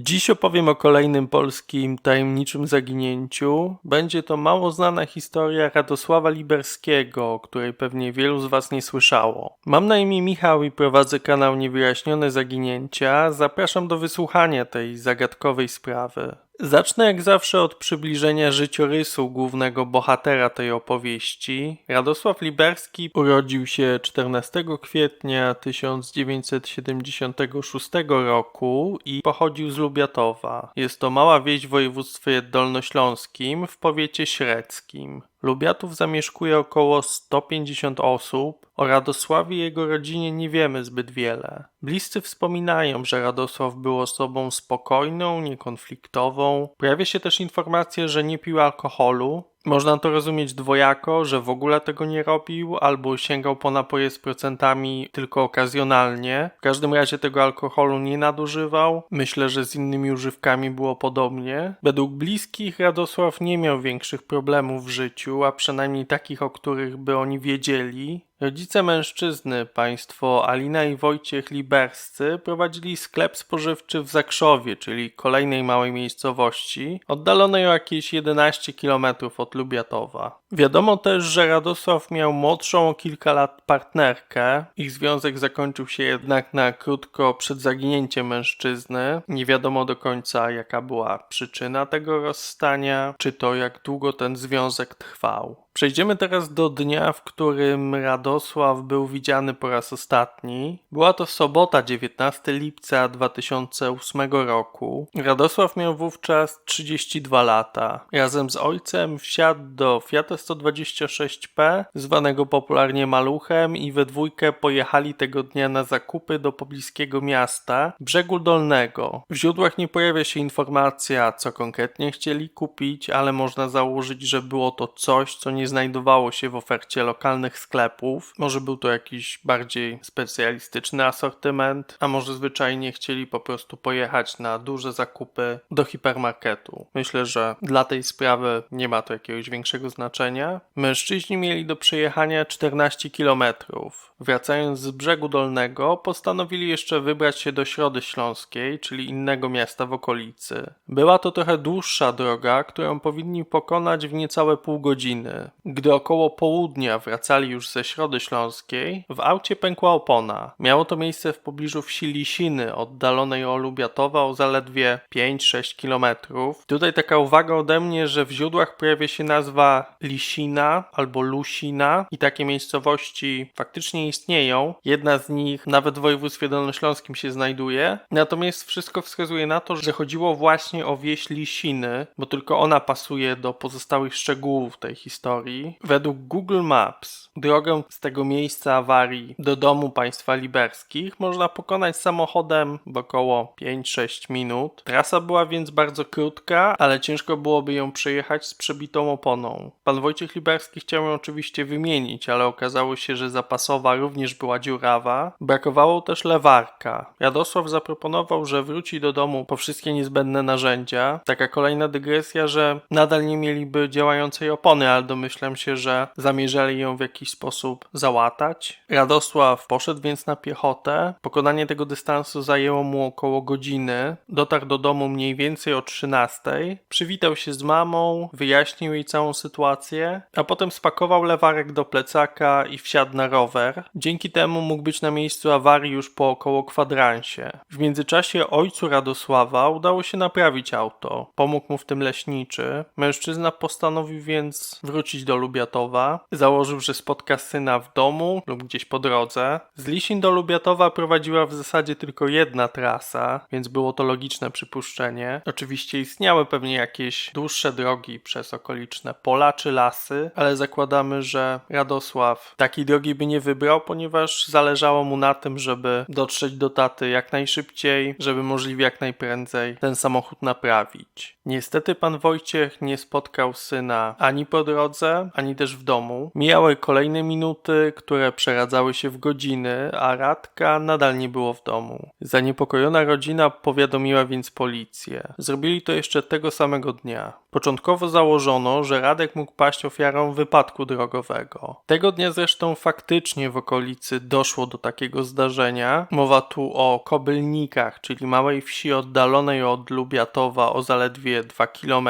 Dziś opowiem o kolejnym polskim tajemniczym zaginięciu. Będzie to mało znana historia Radosława Liberskiego, o której pewnie wielu z Was nie słyszało. Mam na imię Michał i prowadzę kanał Niewyjaśnione Zaginięcia. Zapraszam do wysłuchania tej zagadkowej sprawy. Zacznę jak zawsze od przybliżenia życiorysu głównego bohatera tej opowieści. Radosław Liberski urodził się 14 kwietnia 1976 roku i pochodził z Lubiatowa. Jest to mała wieś w województwie dolnośląskim w powiecie średzkim. Lubiatów zamieszkuje około 150 osób. O Radosławie i jego rodzinie nie wiemy zbyt wiele. Bliscy wspominają, że Radosław był osobą spokojną, niekonfliktową. Pojawia się też informacja, że nie pił alkoholu. Można to rozumieć dwojako, że w ogóle tego nie robił, albo sięgał po napoje z procentami tylko okazjonalnie. W każdym razie tego alkoholu nie nadużywał. Myślę, że z innymi używkami było podobnie. Według bliskich Radosław nie miał większych problemów w życiu, a przynajmniej takich, o których by oni wiedzieli. Rodzice mężczyzny, państwo Alina i Wojciech Liberscy, prowadzili sklep spożywczy w Zakrzowie, czyli kolejnej małej miejscowości, oddalonej o jakieś 11 km od Lubiatowa. Wiadomo też, że Radosław miał młodszą o kilka lat partnerkę. Ich związek zakończył się jednak na krótko przed zaginięciem mężczyzny. Nie wiadomo do końca, jaka była przyczyna tego rozstania, czy to jak długo ten związek trwał. Przejdziemy teraz do dnia, w którym Radosław był widziany po raz ostatni. Była to sobota 19 lipca 2008 roku. Radosław miał wówczas 32 lata. Razem z ojcem wsiadł do Fiata 126P, zwanego popularnie Maluchem i we dwójkę pojechali tego dnia na zakupy do pobliskiego miasta, Brzegu Dolnego. W źródłach nie pojawia się informacja, co konkretnie chcieli kupić, ale można założyć, że było to coś, co nie znajdowało się w ofercie lokalnych sklepów. Może był to jakiś bardziej specjalistyczny asortyment, a może zwyczajnie chcieli po prostu pojechać na duże zakupy do hipermarketu. Myślę, że dla tej sprawy nie ma to jakiegoś większego znaczenia. Mężczyźni mieli do przejechania 14 kilometrów. Wracając z brzegu dolnego, postanowili jeszcze wybrać się do Środy Śląskiej, czyli innego miasta w okolicy. Była to trochę dłuższa droga, którą powinni pokonać w niecałe pół godziny. Gdy około południa wracali już ze Środy Śląskiej, w aucie pękła opona. Miało to miejsce w pobliżu wsi Lisiny, oddalonej od Lubiatowa o zaledwie 5-6 kilometrów. Tutaj taka uwaga ode mnie, że w źródłach pojawia się nazwa Lisina albo Lusina i takie miejscowości faktycznie istnieją. Jedna z nich nawet w województwie dolnośląskim się znajduje. Natomiast wszystko wskazuje na to, że chodziło właśnie o wieś Lisiny, bo tylko ona pasuje do pozostałych szczegółów tej historii. Według Google Maps drogę z tego miejsca awarii do domu państwa liberskich można pokonać samochodem w około 5-6 minut. Trasa była więc bardzo krótka, ale ciężko byłoby ją przejechać z przebitą oponą. Pan Wojciech Liberski chciał ją oczywiście wymienić, ale okazało się, że zapasowa również była dziurawa. Brakowało też lewarka. Radosław zaproponował, że wróci do domu po wszystkie niezbędne narzędzia. Taka kolejna dygresja, że nadal nie mieliby działającej opony, ale domyślam się, że zamierzali ją w jakiś sposób załatać. Radosław poszedł więc na piechotę. Pokonanie tego dystansu zajęło mu około godziny. Dotarł do domu mniej więcej o 13. Przywitał się z mamą, wyjaśnił jej całą sytuację, a potem spakował lewarek do plecaka i wsiadł na rower. Dzięki temu mógł być na miejscu awarii już po około kwadransie. W międzyczasie ojcu Radosława udało się naprawić auto. Pomógł mu w tym leśniczy. Mężczyzna postanowił więc wrócić do Lubiatowa. Założył, że spotka syna w domu lub gdzieś po drodze. Z Lisin do Lubiatowa prowadziła w zasadzie tylko jedna trasa, więc było to logiczne przypuszczenie. Oczywiście istniały pewnie jakieś dłuższe drogi przez okoliczne pola czy lasy, ale zakładamy, że Radosław takiej drogi by nie wybrał, ponieważ zależało mu na tym, żeby dotrzeć do taty jak najszybciej, żeby możliwie jak najprędzej ten samochód naprawić. Niestety pan Wojciech nie spotkał syna ani po drodze, ani też w domu. Mijały kolejne minuty, które przeradzały się w godziny, a Radka nadal nie było w domu. Zaniepokojona rodzina powiadomiła więc policję. Zrobili to jeszcze tego samego dnia. Początkowo założono, że Radek mógł paść ofiarą wypadku drogowego. Tego dnia zresztą faktycznie w okolicy doszło do takiego zdarzenia. Mowa tu o Kobylnikach, czyli małej wsi oddalonej od Lubiatowa o zaledwie 2 km.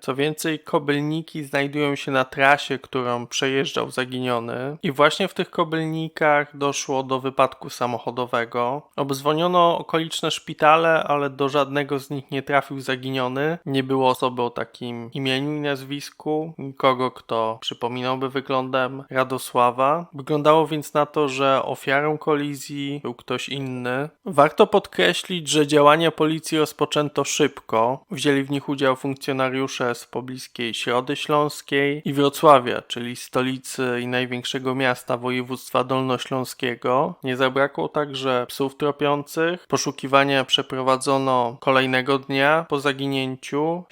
Co więcej, Kobylniki znajdują się na trasie, którą przejeżdżał zaginiony i właśnie w tych Kobylnikach doszło do wypadku samochodowego. Obzwoniono okoliczne szpitale, ale do żadnego z nich nie trafił zaginiony. Nie było osoby o takim imieniu i nazwisku, nikogo, kto przypominałby wyglądem Radosława. Wyglądało więc na to, że ofiarą kolizji był ktoś inny. Warto podkreślić, że działania policji rozpoczęto szybko. Wzięli w nich udział funkcjonariusze z pobliskiej Środy Śląskiej i Wrocławia, czyli stolicy i największego miasta województwa dolnośląskiego. Nie zabrakło także psów tropiących. Poszukiwania przeprowadzono kolejnego dnia po zaginięciu.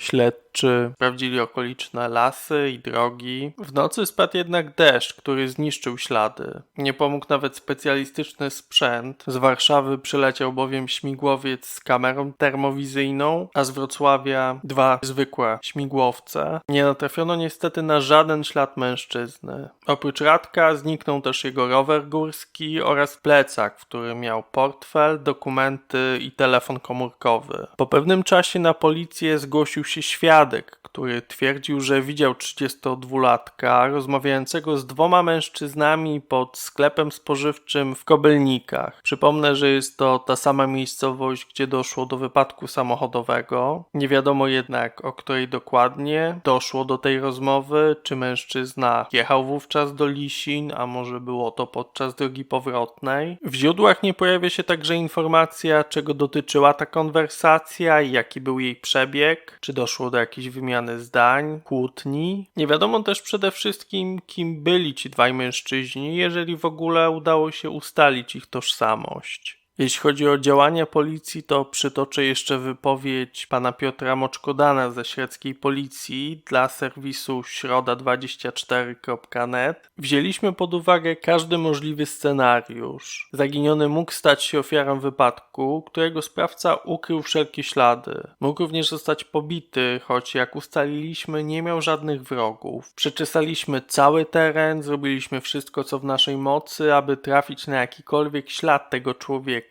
Śledczy sprawdzili okoliczne lasy i drogi. W nocy spadł jednak deszcz, który zniszczył ślady. Nie pomógł nawet specjalistyczny sprzęt. Z Warszawy przyleciał bowiem śmigłowiec z kamerą termowizyjną, a z Wrocławia dwa zwykłe śmigłowce. Nie natrafiono niestety na żaden ślad mężczyzny. Oprócz Radka zniknął też jego rower górski oraz plecak, w którym miał portfel, dokumenty i telefon komórkowy. Po pewnym czasie na policję zgłosił się świadek, który twierdził, że widział 32-latka rozmawiającego z dwoma mężczyznami pod sklepem spożywczym w Kobylnikach. Przypomnę, że jest to ta sama miejscowość, gdzie doszło do wypadku samochodowego. Nie wiadomo jednak, o której dokładnie doszło do tej rozmowy, czy mężczyzna jechał wówczas do Lisin, a może było to podczas drogi powrotnej. W źródłach nie pojawia się także informacja, czego dotyczyła ta konwersacja jaki był jej przebieg, czy doszło do jakiejś wymiany zdań, kłótni. Nie wiadomo też przede wszystkim, kim byli ci dwaj mężczyźni, jeżeli w ogóle udało się ustalić ich tożsamość. Jeśli chodzi o działania policji, to przytoczę jeszcze wypowiedź pana Piotra Moczkodana ze średzkiej policji dla serwisu środa24.net. Wzięliśmy pod uwagę każdy możliwy scenariusz. Zaginiony mógł stać się ofiarą wypadku, którego sprawca ukrył wszelkie ślady. Mógł również zostać pobity, choć jak ustaliliśmy, nie miał żadnych wrogów. Przeczesaliśmy cały teren, zrobiliśmy wszystko co w naszej mocy, aby trafić na jakikolwiek ślad tego człowieka.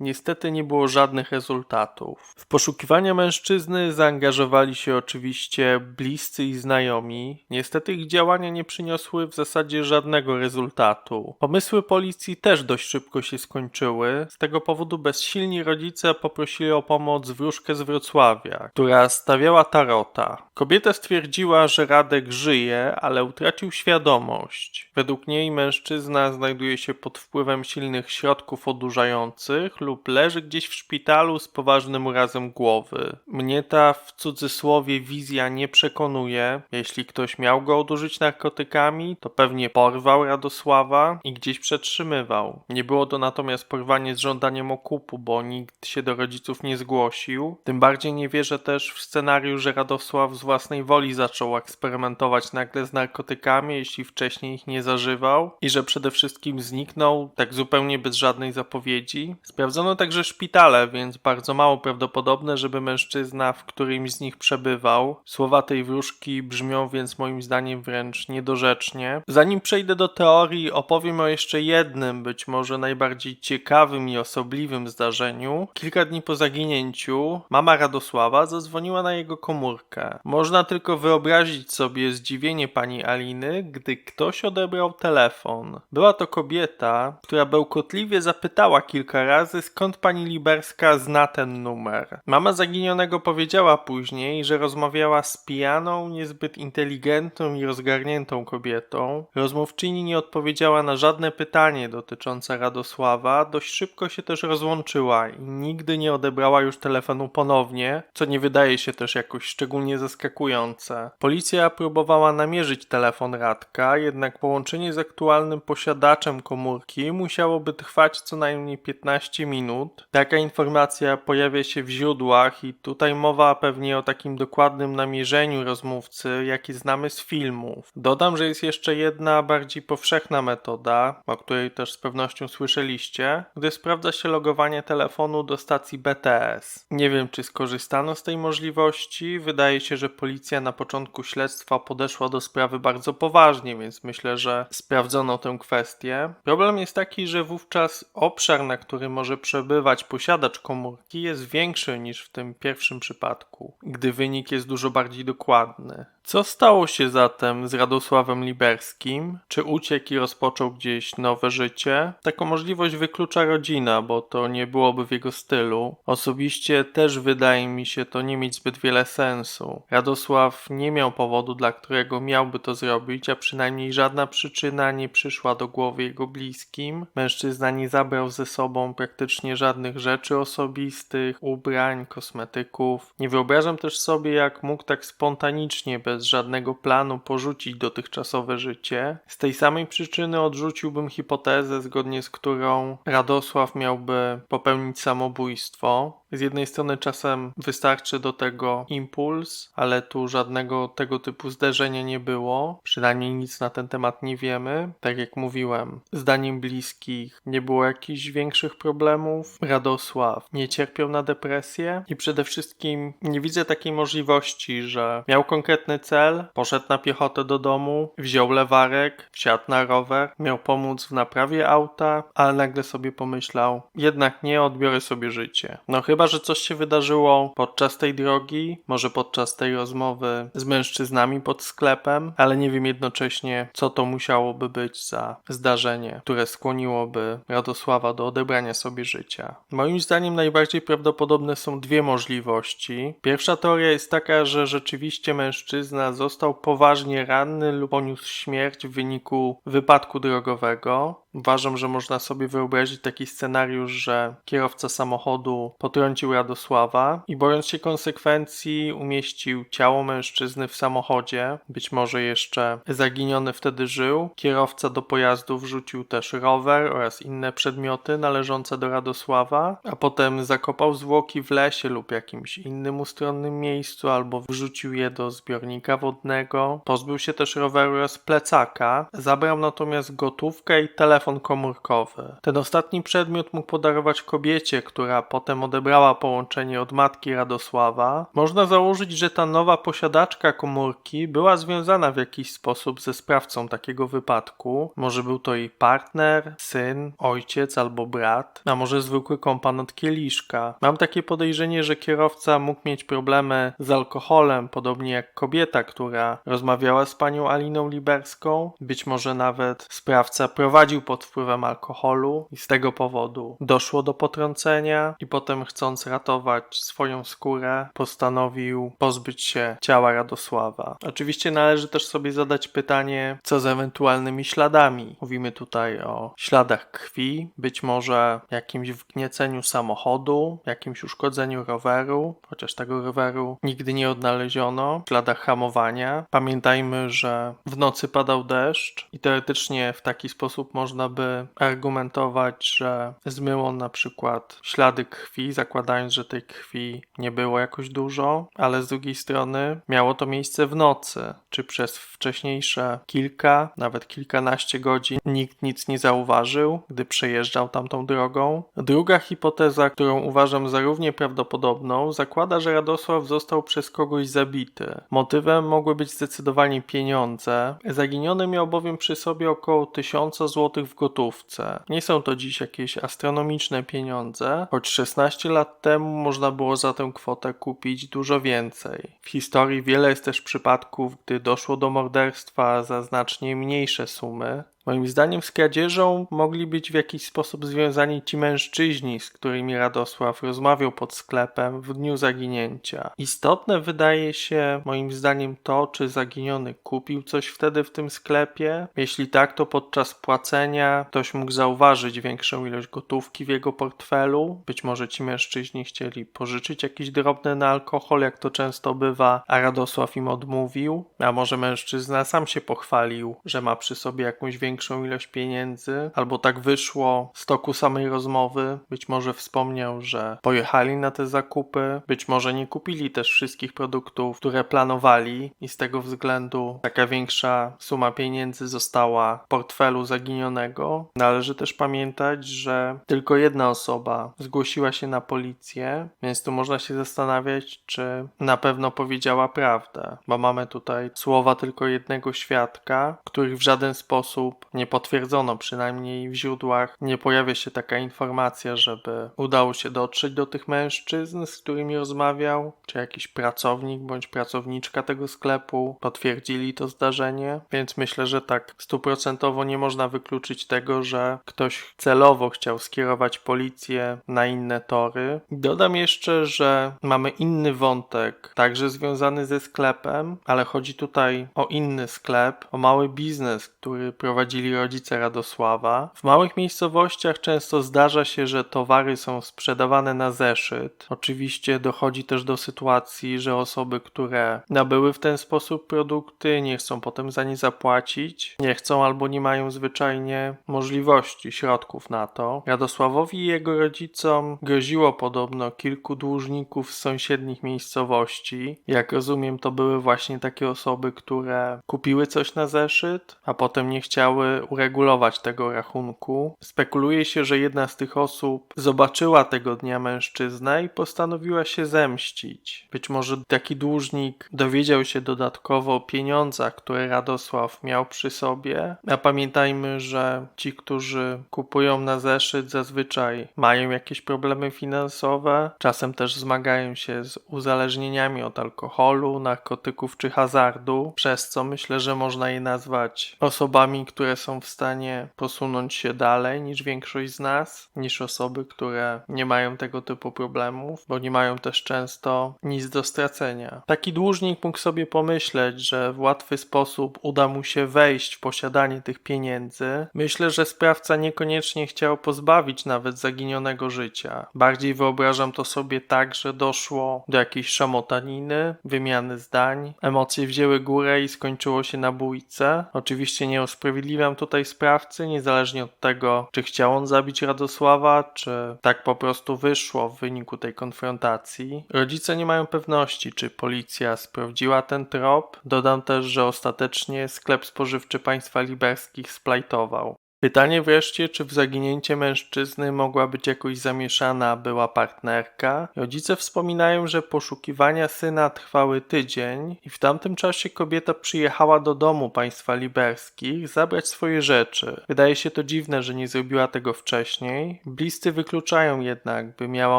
Niestety nie było żadnych rezultatów. W poszukiwania mężczyzny zaangażowali się oczywiście bliscy i znajomi. Niestety ich działania nie przyniosły w zasadzie żadnego rezultatu. Pomysły policji też dość szybko się skończyły. Z tego powodu bezsilni rodzice poprosili o pomoc wróżkę z Wrocławia, która stawiała tarota. Kobieta stwierdziła, że Radek żyje, ale utracił świadomość. Według niej mężczyzna znajduje się pod wpływem silnych środków odurzających lub leży gdzieś w szpitalu z poważnym urazem głowy. Mnie ta w cudzysłowie wizja nie przekonuje. Jeśli ktoś miał go odurzyć narkotykami, to pewnie porwał Radosława i gdzieś przetrzymywał. Nie było to natomiast porwanie z żądaniem okupu, bo nikt się do rodziców nie zgłosił. Tym bardziej nie wierzę też w scenariusz, że Radosław z własnej woli zaczął eksperymentować nagle z narkotykami, jeśli wcześniej ich nie zażywał i że przede wszystkim zniknął tak zupełnie bez żadnej zapowiedzi. Sprawdzono także szpitale, więc bardzo mało prawdopodobne, żeby mężczyzna w którymś z nich przebywał. Słowa tej wróżki brzmią więc moim zdaniem wręcz niedorzecznie. Zanim przejdę do teorii, opowiem o jeszcze jednym, być może najbardziej ciekawym i osobliwym zdarzeniu. Kilka dni po zaginięciu mama Radosława zadzwoniła na jego komórkę. Można tylko wyobrazić sobie zdziwienie pani Aliny, gdy ktoś odebrał telefon. Była to kobieta, która bełkotliwie zapytała kilka razy, skąd pani Liberska zna ten numer. Mama zaginionego powiedziała później, że rozmawiała z pijaną, niezbyt inteligentną i rozgarniętą kobietą. Rozmówczyni nie odpowiedziała na żadne pytanie dotyczące Radosława, dość szybko się też rozłączyła i nigdy nie odebrała już telefonu ponownie, co nie wydaje się też jakoś szczególnie zaskakujące. Policja próbowała namierzyć telefon Radka, jednak połączenie z aktualnym posiadaczem komórki musiałoby trwać co najmniej 15 15 minut. Taka informacja pojawia się w źródłach i tutaj mowa pewnie o takim dokładnym namierzeniu rozmówcy, jaki znamy z filmów. Dodam, że jest jeszcze jedna bardziej powszechna metoda, o której też z pewnością słyszeliście, gdy sprawdza się logowanie telefonu do stacji BTS. Nie wiem, czy skorzystano z tej możliwości. Wydaje się, że policja na początku śledztwa podeszła do sprawy bardzo poważnie, więc myślę, że sprawdzono tę kwestię. Problem jest taki, że wówczas obszar, na którym może przebywać posiadacz komórki, jest większy niż w tym pierwszym przypadku, gdy wynik jest dużo bardziej dokładny. Co stało się zatem z Radosławem Liberskim? Czy uciekł i rozpoczął gdzieś nowe życie? Taką możliwość wyklucza rodzina, bo to nie byłoby w jego stylu. Osobiście też wydaje mi się to nie mieć zbyt wiele sensu. Radosław nie miał powodu, dla którego miałby to zrobić, a przynajmniej żadna przyczyna nie przyszła do głowy jego bliskim. Mężczyzna nie zabrał ze sobą praktycznie żadnych rzeczy osobistych, ubrań, kosmetyków. Nie wyobrażam też sobie, jak mógł tak spontanicznie, bez żadnego planu porzucić dotychczasowe życie. Z tej samej przyczyny odrzuciłbym hipotezę, zgodnie z którą Radosław miałby popełnić samobójstwo. Z jednej strony czasem wystarczy do tego impuls, ale tu żadnego tego typu zdarzenia nie było. Przynajmniej nic na ten temat nie wiemy. Tak jak mówiłem, zdaniem bliskich nie było jakichś większych problemów. Radosław nie cierpiał na depresję i przede wszystkim nie widzę takiej możliwości, że miał konkretny cel, poszedł na piechotę do domu, wziął lewarek, wsiadł na rower, miał pomóc w naprawie auta, ale nagle sobie pomyślał, jednak nie, odbiorę sobie życie. No chyba, że coś się wydarzyło podczas tej drogi, może podczas tej rozmowy z mężczyznami pod sklepem, ale nie wiem jednocześnie, co to musiałoby być za zdarzenie, które skłoniłoby Radosława do odebrania sobie życia. Moim zdaniem najbardziej prawdopodobne są dwie możliwości. Pierwsza teoria jest taka, że rzeczywiście mężczyzna został poważnie ranny lub poniósł śmierć w wyniku wypadku drogowego. Uważam, że można sobie wyobrazić taki scenariusz, że kierowca samochodu potrącił Radosława i bojąc się konsekwencji umieścił ciało mężczyzny w samochodzie. Być może jeszcze zaginiony wtedy żył. Kierowca do pojazdu wrzucił też rower oraz inne przedmioty należące do Radosława, a potem zakopał zwłoki w lesie lub jakimś innym ustronnym miejscu albo wrzucił je do zbiornika wodnego. Pozbył się też roweru oraz plecaka. Zabrał natomiast gotówkę i telefon komórkowy. Ten ostatni przedmiot mógł podarować kobiecie, która potem odebrała połączenie od matki Radosława. Można założyć, że ta nowa posiadaczka komórki była związana w jakiś sposób ze sprawcą takiego wypadku. Może był to jej partner, syn, ojciec albo brat, a może zwykły kompan od kieliszka. Mam takie podejrzenie, że kierowca mógł mieć problemy z alkoholem, podobnie jak kobieta, która rozmawiała z panią Aliną Liberską. Być może nawet sprawca prowadził pod wpływem alkoholu i z tego powodu doszło do potrącenia i potem chcąc ratować swoją skórę postanowił pozbyć się ciała Radosława. Oczywiście należy też sobie zadać pytanie, co z ewentualnymi śladami. Mówimy tutaj o śladach krwi, być może jakimś wgnieceniu samochodu, jakimś uszkodzeniu roweru, chociaż tego roweru nigdy nie odnaleziono, śladach hamowania. Pamiętajmy, że w nocy padał deszcz i teoretycznie w taki sposób można by argumentować, że zmył on na przykład ślady krwi, zakładając, że tej krwi nie było jakoś dużo, ale z drugiej strony miało to miejsce w nocy, czy przez wcześniejsze kilka, nawet kilkanaście godzin nikt nic nie zauważył, gdy przejeżdżał tamtą drogą. Druga hipoteza, którą uważam za równie prawdopodobną, zakłada, że Radosław został przez kogoś zabity. Motywem mogły być zdecydowanie pieniądze. Zaginiony miał bowiem przy sobie około 1000 zł w gotówce. Nie są to dziś jakieś astronomiczne pieniądze, choć 16 lat temu można było za tę kwotę kupić dużo więcej. W historii wiele jest też przypadków, gdy doszło do morderstwa za znacznie mniejsze sumy. Moim zdaniem z kradzieżą mogli być w jakiś sposób związani ci mężczyźni, z którymi Radosław rozmawiał pod sklepem w dniu zaginięcia. Istotne wydaje się moim zdaniem to, czy zaginiony kupił coś wtedy w tym sklepie. Jeśli tak, to podczas płacenia ktoś mógł zauważyć większą ilość gotówki w jego portfelu. Być może ci mężczyźni chcieli pożyczyć jakiś drobny na alkohol, jak to często bywa, a Radosław im odmówił. A może mężczyzna sam się pochwalił, że ma przy sobie jakąś większą większą ilość pieniędzy, albo tak wyszło z toku samej rozmowy. Być może wspomniał, że pojechali na te zakupy, być może nie kupili też wszystkich produktów, które planowali i z tego względu taka większa suma pieniędzy została w portfelu zaginionego. Należy też pamiętać, że tylko jedna osoba zgłosiła się na policję, więc tu można się zastanawiać, czy na pewno powiedziała prawdę, bo mamy tutaj słowa tylko jednego świadka, których w żaden sposób nie potwierdzono, przynajmniej w źródłach nie pojawia się taka informacja, żeby udało się dotrzeć do tych mężczyzn, z którymi rozmawiał, czy jakiś pracownik bądź pracowniczka tego sklepu potwierdzili to zdarzenie, więc myślę, że tak stuprocentowo nie można wykluczyć tego, że ktoś celowo chciał skierować policję na inne tory. Dodam jeszcze, że mamy inny wątek, także związany ze sklepem, ale chodzi tutaj o inny sklep, o mały biznes, który prowadzili rodzice Radosława. W małych miejscowościach często zdarza się, że towary są sprzedawane na zeszyt. Oczywiście dochodzi też do sytuacji, że osoby, które nabyły w ten sposób produkty, nie chcą potem za nie zapłacić, nie chcą albo nie mają zwyczajnie możliwości, środków na to. Radosławowi i jego rodzicom groziło podobno kilku dłużników z sąsiednich miejscowości. Jak rozumiem, to były właśnie takie osoby, które kupiły coś na zeszyt, a potem nie chciały uregulować tego rachunku. Spekuluje się, że jedna z tych osób zobaczyła tego dnia mężczyznę i postanowiła się zemścić. Być może taki dłużnik dowiedział się dodatkowo o pieniądzach, które Radosław miał przy sobie. A pamiętajmy, że ci, którzy kupują na zeszyt, zazwyczaj mają jakieś problemy finansowe, czasem też zmagają się z uzależnieniami od alkoholu, narkotyków czy hazardu, przez co myślę, że można je nazwać osobami, które są w stanie posunąć się dalej niż większość z nas, niż osoby, które nie mają tego typu problemów, bo nie mają też często nic do stracenia. Taki dłużnik mógł sobie pomyśleć, że w łatwy sposób uda mu się wejść w posiadanie tych pieniędzy. Myślę, że sprawca niekoniecznie chciał pozbawić nawet zaginionego życia. Bardziej wyobrażam to sobie tak, że doszło do jakiejś szamotaniny, wymiany zdań, emocje wzięły górę i skończyło się na bójce. Oczywiście nie usprawiedliwiam tutaj sprawcy, niezależnie od tego, czy chciał on zabić Radosława, czy tak po prostu wyszło w wyniku tej konfrontacji. Rodzice nie mają pewności, czy policja sprawdziła ten trop. Dodam też, że ostatecznie sklep spożywczy państwa liberskich splajtował. Pytanie wreszcie, czy w zaginięcie mężczyzny mogła być jakoś zamieszana była partnerka? Rodzice wspominają, że poszukiwania syna trwały tydzień i w tamtym czasie kobieta przyjechała do domu państwa liberskich zabrać swoje rzeczy. Wydaje się to dziwne, że nie zrobiła tego wcześniej. Bliscy wykluczają jednak, by miała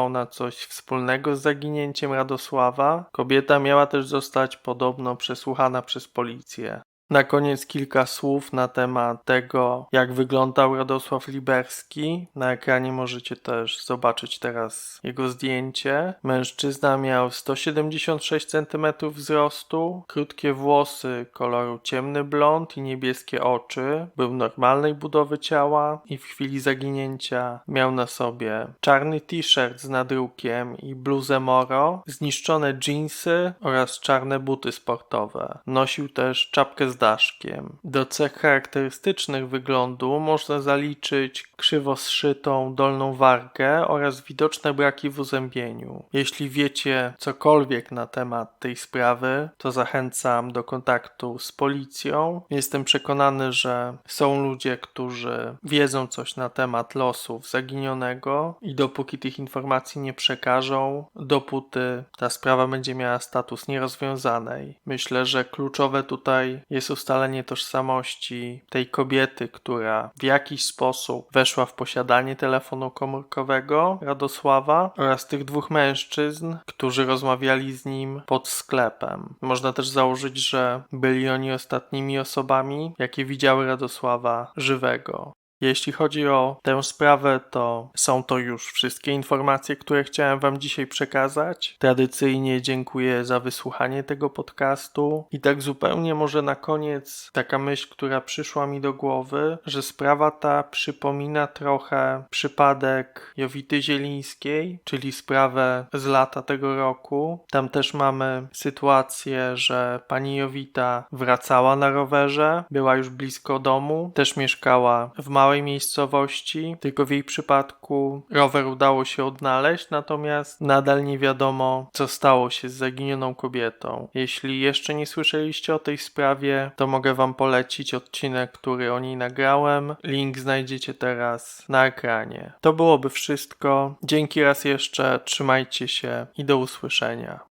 ona coś wspólnego z zaginięciem Radosława. Kobieta miała też zostać podobno przesłuchana przez policję. Na koniec kilka słów na temat tego, jak wyglądał Radosław Liberski. Na ekranie możecie też zobaczyć teraz jego zdjęcie. Mężczyzna miał 176 cm wzrostu, krótkie włosy koloru ciemny blond i niebieskie oczy. Był normalnej budowy ciała i w chwili zaginięcia miał na sobie czarny t-shirt z nadrukiem i bluzę moro, zniszczone jeansy oraz czarne buty sportowe. Nosił też czapkę z Do cech charakterystycznych wyglądu można zaliczyć krzywo zszytą dolną wargę oraz widoczne braki w uzębieniu. Jeśli wiecie cokolwiek na temat tej sprawy, to zachęcam do kontaktu z policją. Jestem przekonany, że są ludzie, którzy wiedzą coś na temat losów zaginionego i dopóki tych informacji nie przekażą, dopóty ta sprawa będzie miała status nierozwiązanej. Myślę, że kluczowe tutaj jest ustalenie tożsamości tej kobiety, która w jakiś sposób weszła w posiadanie telefonu komórkowego Radosława oraz tych dwóch mężczyzn, którzy rozmawiali z nim pod sklepem. Można też założyć, że byli oni ostatnimi osobami, jakie widziały Radosława żywego. Jeśli chodzi o tę sprawę, to są to już wszystkie informacje, które chciałem Wam dzisiaj przekazać. Tradycyjnie dziękuję za wysłuchanie tego podcastu. I tak zupełnie może na koniec taka myśl, która przyszła mi do głowy, że sprawa ta przypomina trochę przypadek Jowity Zielińskiej, czyli sprawę z lata tego roku. Tam też mamy sytuację, że pani Jowita wracała na rowerze, była już blisko domu, też mieszkała w małej miejscowości, tylko w jej przypadku rower udało się odnaleźć, natomiast nadal nie wiadomo, co stało się z zaginioną kobietą. Jeśli jeszcze nie słyszeliście o tej sprawie, to mogę Wam polecić odcinek, który o niej nagrałem. Link znajdziecie teraz na ekranie. To byłoby wszystko. Dzięki raz jeszcze, trzymajcie się i do usłyszenia.